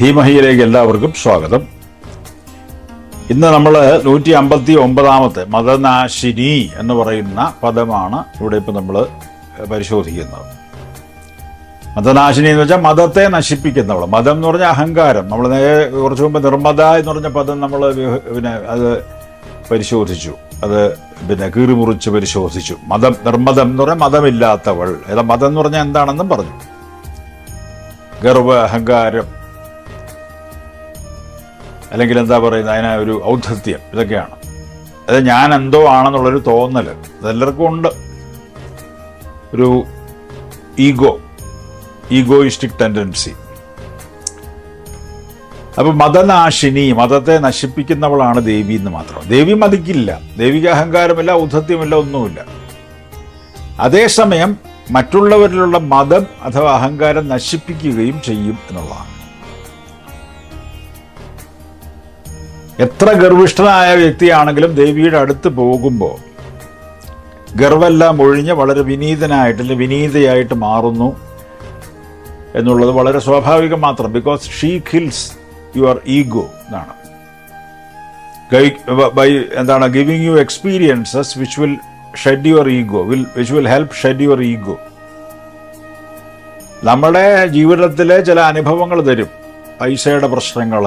ധീമഹിയിലേക്ക് എല്ലാവർക്കും സ്വാഗതം. ഇന്ന് നമ്മൾ നൂറ്റി അമ്പത്തി ഒമ്പതാമത്തെ മതനാശിനി എന്ന് പറയുന്ന പദമാണ് ഇവിടെ ഇപ്പം നമ്മൾ പരിശോധിക്കുന്നത്. മതനാശിനി എന്ന് വെച്ചാൽ മതത്തെ നശിപ്പിക്കുന്നവൾ മതം എന്ന് പറഞ്ഞാൽ അഹങ്കാരം. നമ്മൾ കുറച്ച് മുമ്പ് നിർമ്മത എന്ന് പറഞ്ഞ പദം നമ്മൾ പിന്നെ അത് പരിശോധിച്ചു. അത് പിന്നെ കീറിമുറിച്ച് പരിശോധിച്ചു. മതം നിർമ്മതം എന്ന് പറഞ്ഞാൽ മതമില്ലാത്തവൾ ഏതാ മതം എന്ന് പറഞ്ഞാൽ എന്താണെന്നും പറഞ്ഞു. ഗർവ അഹങ്കാരം അല്ലെങ്കിൽ എന്താ പറയുന്നത് അതിനെ ഒരു ഔദ്ധത്യം. ഇതൊക്കെയാണ്. അത് ഞാൻ എന്തോ ആണെന്നുള്ളൊരു തോന്നൽ അതെല്ലാവർക്കും ഉണ്ട്. ഒരു ഈഗോ. Egoistic tendency. അപ്പോൾ മതനാശിനി മതത്തെ നശിപ്പിക്കുന്നവളാണ് ദേവി എന്ന് മാത്രം. ദേവി മതിക്കില്ല. ദേവിക്ക് അഹങ്കാരമില്ല ഔദ്ധത്യമില്ല ഒന്നുമില്ല. അതേസമയം മറ്റുള്ളവരിലുള്ള മതം അഥവാ അഹങ്കാരം നശിപ്പിക്കുകയും ചെയ്യും എന്നുള്ളതാണ്. എത്ര ഗർഭിഷ്ഠനായ വ്യക്തിയാണെങ്കിലും ദേവിയുടെ അടുത്ത് പോകുമ്പോൾ ഗർവെല്ലാം ഒഴിഞ്ഞ് വളരെ വിനീതനായിട്ട് അല്ലെങ്കിൽ വിനീതയായിട്ട് മാറുന്നു എന്നുള്ളത് വളരെ സ്വാഭാവികം മാത്രം. Because she kills your ego എന്നാണ്. ബൈ എന്താണ്? Giving you experiences which will shed your ego will which will help shed your ego നമ്മുടെ ജീവിതത്തിലെ ചില അനുഭവങ്ങൾ തരും. പൈസയുടെ പ്രശ്നങ്ങൾ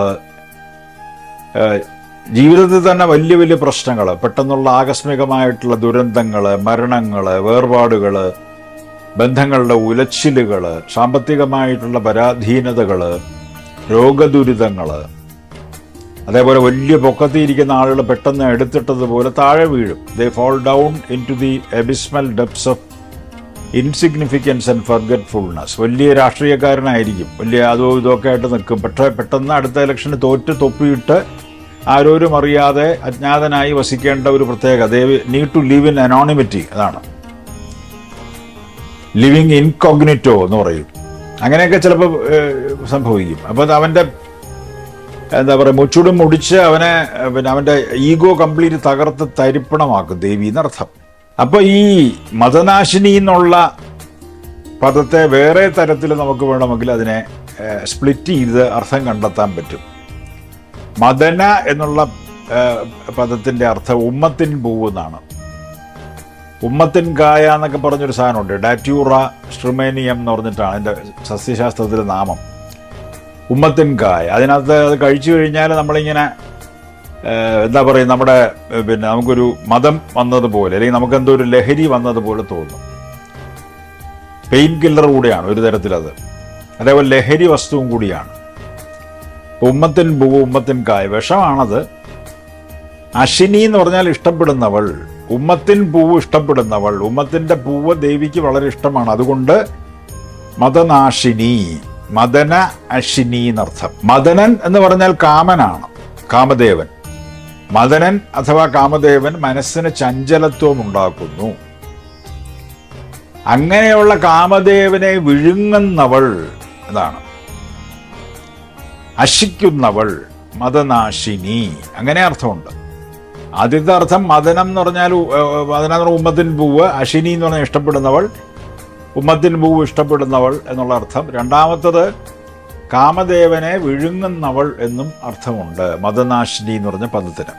ജീവിതത്തിൽ തന്നെ വലിയ വലിയ പ്രശ്നങ്ങൾ പെട്ടെന്നുള്ള ആകസ്മികമായിട്ടുള്ള ദുരന്തങ്ങൾ മരണങ്ങൾ വേർപാടുകൾ ബന്ധങ്ങളുടെ ഉലച്ചിലുകൾ സാമ്പത്തികമായിട്ടുള്ള പരാധീനതകൾ രോഗദുരിതങ്ങൾ അതേപോലെ വലിയ പൊക്കത്തിയിരിക്കുന്ന ആളുകൾ പെട്ടെന്ന് എടുത്തിട്ടതുപോലെ താഴെ വീഴും. They fall down into the abysmal depths of insignificance and forgetfulness വലിയ രാഷ്ട്രീയക്കാരനായിരിക്കും. വലിയ അതോ ഇതൊക്കെ ആയിട്ട് നിൽക്കും. പക്ഷേ പെട്ടെന്ന് അടുത്ത ഇലക്ഷന് തോറ്റ് തൊപ്പിയിട്ട് ആരോരും അറിയാതെ അജ്ഞാതനായി വസിക്കേണ്ട ഒരു പ്രത്യേക they need to live in anonymity അതാണ്. ലിവിങ് ഇൻകോഗ്നിറ്റോ എന്ന് പറയും. അങ്ങനെയൊക്കെ ചിലപ്പോൾ സംഭവിക്കും. അപ്പോൾ അവന്റെ എന്താ പറയുക മുച്ചുടും മുടിച്ച് അവനെ പിന്നെ അവന്റെ ഈഗോ കംപ്ലീറ്റ് തകർത്ത് തരിപ്പണമാക്കും. ദേവി എന്നർത്ഥം. അപ്പോൾ ഈ മതനാശിനി എന്നുള്ള പദത്തെ വേറെ തരത്തിൽ നമുക്ക് വേണമെങ്കിൽ അതിനെ സ്പ്ലിറ്റ് ചെയ്ത് അർത്ഥം കണ്ടെത്താൻ പറ്റും. മദന എന്നുള്ള പദത്തിന്റെ അർത്ഥം ഉമ്മത്തിൻ പൂവ് എന്നാണ്. ഉമ്മത്തിൻ കായ എന്നൊക്കെ പറഞ്ഞൊരു സാധനമുണ്ട്. ഡാറ്റ്യൂറ സ്ട്രുമേനിയം എന്ന് പറഞ്ഞിട്ടാണ് അതിന്റെ സസ്യശാസ്ത്രത്തിലെ നാമം. ഉമ്മത്തിൻ കായ. അതിനകത്ത് അത് കഴിച്ചു കഴിഞ്ഞാൽ നമ്മളിങ്ങനെ എന്താ പറയുക നമ്മുടെ പിന്നെ നമുക്കൊരു മതം വന്നതുപോലെ അല്ലെങ്കിൽ നമുക്ക് എന്തോ ഒരു ലഹരി വന്നതുപോലെ തോന്നും. പെയിൻ കില്ലർ കൂടിയാണ് ഒരു തരത്തിലത്. അതേപോലെ ലഹരി വസ്തുവും കൂടിയാണ്. ഉമ്മത്തിൻ ഭൂ ഉമ്മത്തിൻ കായ് വിഷമാണത്. അശ്വിനി എന്ന് പറഞ്ഞാൽ ഇഷ്ടപ്പെടുന്നവൾ ഉമ്മത്തിൻ പൂവ് ഇഷ്ടപ്പെടുന്നവൾ ഉമ്മത്തിന്റെ പൂവ് ദേവിക്ക് വളരെ ഇഷ്ടമാണ്. അതുകൊണ്ട് മതനാശിനി മദന അശ്വിനി എന്നർത്ഥം. മദനൻ എന്ന് പറഞ്ഞാൽ കാമനാണ് കാമദേവൻ. മദനൻ അഥവാ കാമദേവൻ മനസ്സിന് ചഞ്ചലത്വം ഉണ്ടാക്കുന്നു. അങ്ങനെയുള്ള കാമദേവനെ വിഴുങ്ങുന്നവൾ എന്നാണ് അശിക്കുന്നവൾ മതനാശിനി അങ്ങനെ അർത്ഥമുണ്ട്. ആദ്യത്തെ അർത്ഥം മദനം എന്ന് പറഞ്ഞാൽ മദനം എന്ന് പറഞ്ഞാൽ ഉമ്മത്തിൻ പൂവ് അശിനി എന്ന് പറഞ്ഞാൽ ഇഷ്ടപ്പെടുന്നവൾ ഉമ്മത്തിൻ പൂവ് ഇഷ്ടപ്പെടുന്നവൾ എന്നുള്ള അർത്ഥം. രണ്ടാമത്തത് കാമദേവനെ വിഴുങ്ങുന്നവൾ എന്നും അർത്ഥമുണ്ട്. മതനാശിനി എന്ന് പറഞ്ഞ പദത്തിന്.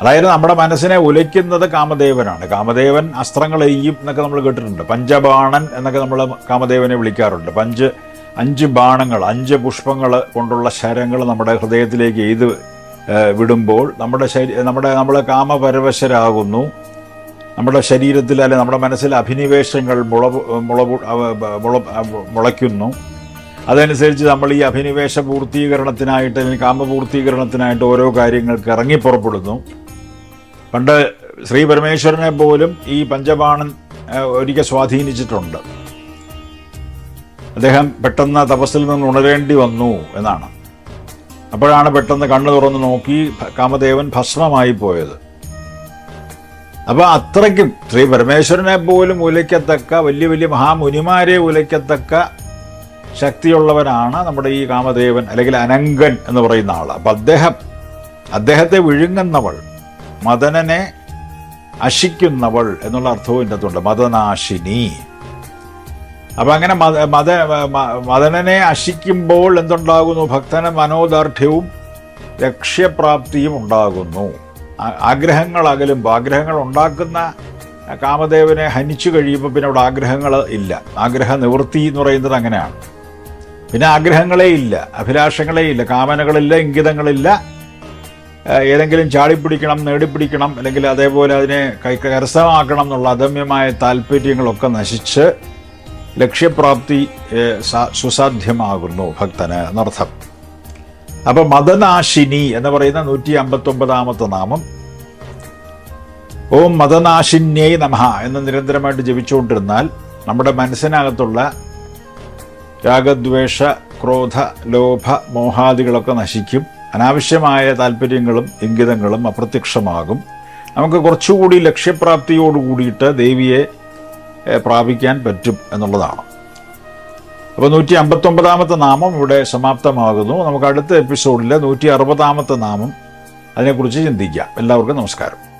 അതായത് നമ്മുടെ മനസ്സിനെ ഉലയ്ക്കുന്നത് കാമദേവനാണ്. കാമദേവൻ അസ്ത്രങ്ങൾ എയ്യും എന്നൊക്കെ നമ്മൾ കേട്ടിട്ടുണ്ട്. പഞ്ചബാണൻ എന്നൊക്കെ നമ്മൾ കാമദേവനെ വിളിക്കാറുണ്ട്. പഞ്ച് അഞ്ച് ബാണങ്ങൾ അഞ്ച് പുഷ്പങ്ങൾ കൊണ്ടുള്ള ശരങ്ങൾ നമ്മുടെ ഹൃദയത്തിലേക്ക് എയ്ത് വിടുമ്പോൾ നമ്മുടെ ശരീ നമ്മുടെ നമ്മൾ കാമപരവശരാകുന്നു. നമ്മുടെ ശരീരത്തിൽ അല്ലെങ്കിൽ നമ്മുടെ മനസ്സിൽ അഭിനിവേശങ്ങൾ മുള മുള മുള മുളയ്ക്കുന്നു. അതനുസരിച്ച് നമ്മൾ ഈ അഭിനിവേശ പൂർത്തീകരണത്തിനായിട്ട് അല്ലെങ്കിൽ കാമപൂർത്തീകരണത്തിനായിട്ട് ഓരോ കാര്യങ്ങൾക്ക് ഇറങ്ങി പുറപ്പെടുന്നു. പണ്ട് ശ്രീ പരമേശ്വരനെ പോലും ഈ പഞ്ചബാണൻ ഒരിക്കൽ സ്വാധീനിച്ചിട്ടുണ്ട്. അദ്ദേഹം പെട്ടെന്ന് തപസ്സിൽ നിന്ന് ഉണരേണ്ടി വന്നു എന്നാണ്. അപ്പോഴാണ് പെട്ടെന്ന് കണ്ണു തുറന്ന് നോക്കി കാമദേവൻ ഭസ്മമായി പോയത്. അപ്പോൾ അത്രയ്ക്കും ശ്രീ പരമേശ്വരനെ പോലും ഉലയ്ക്കത്തക്ക വലിയ വലിയ മഹാമുനിമാരെ ഉലയ്ക്കത്തക്ക ശക്തിയുള്ളവനാണ് നമ്മുടെ ഈ കാമദേവൻ അല്ലെങ്കിൽ അനങ്കൻ എന്ന് പറയുന്ന ആൾ അപ്പം അദ്ദേഹം അദ്ദേഹത്തെ വിഴുങ്ങുന്നവൾ മദനനെ അശിക്കുന്നവൾ എന്നുള്ള അർത്ഥവും ഇതിന്റെ അകത്തുണ്ട്. മതനാശിനി അപ്പം അങ്ങനെ മത മത മദനനെ അശിക്കുമ്പോൾ എന്തുണ്ടാകുന്നു? ഭക്തന് മനോദാർഢ്യവും ലക്ഷ്യപ്രാപ്തിയും ഉണ്ടാകുന്നു. ആഗ്രഹങ്ങൾ അകലുമ്പോൾ ആഗ്രഹങ്ങൾ ഉണ്ടാക്കുന്ന കാമദേവനെ ഹനിച്ചു കഴിയുമ്പോൾ പിന്നെ അവിടെ ആഗ്രഹങ്ങൾ ഇല്ല. ആഗ്രഹ നിവൃത്തി എന്ന് പറയുന്നത് അങ്ങനെയാണ്. പിന്നെ ആഗ്രഹങ്ങളേ ഇല്ല അഭിലാഷങ്ങളേ ഇല്ല കാമനകളില്ല ഇംഗിതങ്ങളില്ല. ഏതെങ്കിലും ചാടിപ്പിടിക്കണം നേടിപ്പിടിക്കണം അല്ലെങ്കിൽ അതേപോലെ അതിനെ കൈ കരസ്ഥമാക്കണം എന്നുള്ള അദമ്യമായ താല്പര്യങ്ങളൊക്കെ നശിച്ച് ലക്ഷ്യപ്രാപ്തി സുസാധ്യമാകുന്നു ഭക്തന് എന്നർത്ഥം. അപ്പൊ മദനാശിനി എന്ന് പറയുന്ന നൂറ്റി അമ്പത്തി ഒമ്പതാമത്തെ നാമം. ഓം മതനാശിന്യേ നമഹ എന്ന് നിരന്തരമായിട്ട് ജപിച്ചുകൊണ്ടിരുന്നാൽ നമ്മുടെ മനസ്സിനകത്തുള്ള രാഗദ്വേഷ ക്രോധ ലോഭ മോഹാദികളൊക്കെ നശിക്കും. അനാവശ്യമായ താല്പര്യങ്ങളും ഇംഗിതങ്ങളും അപ്രത്യക്ഷമാകും. നമുക്ക് കുറച്ചുകൂടി ലക്ഷ്യപ്രാപ്തിയോട് കൂടിയിട്ട് ദേവിയെ പ്രാപിക്കാൻ പറ്റും എന്നുള്ളതാണ്. അപ്പോൾ നൂറ്റി അമ്പത്തൊമ്പതാമത്തെ നാമം ഇവിടെ സമാപ്തമാകുന്നു. നമുക്ക് അടുത്ത എപ്പിസോഡിൽ നൂറ്റി അറുപതാമത്തെ നാമം അതിനെക്കുറിച്ച് ചിന്തിക്കാം. എല്ലാവർക്കും നമസ്കാരം.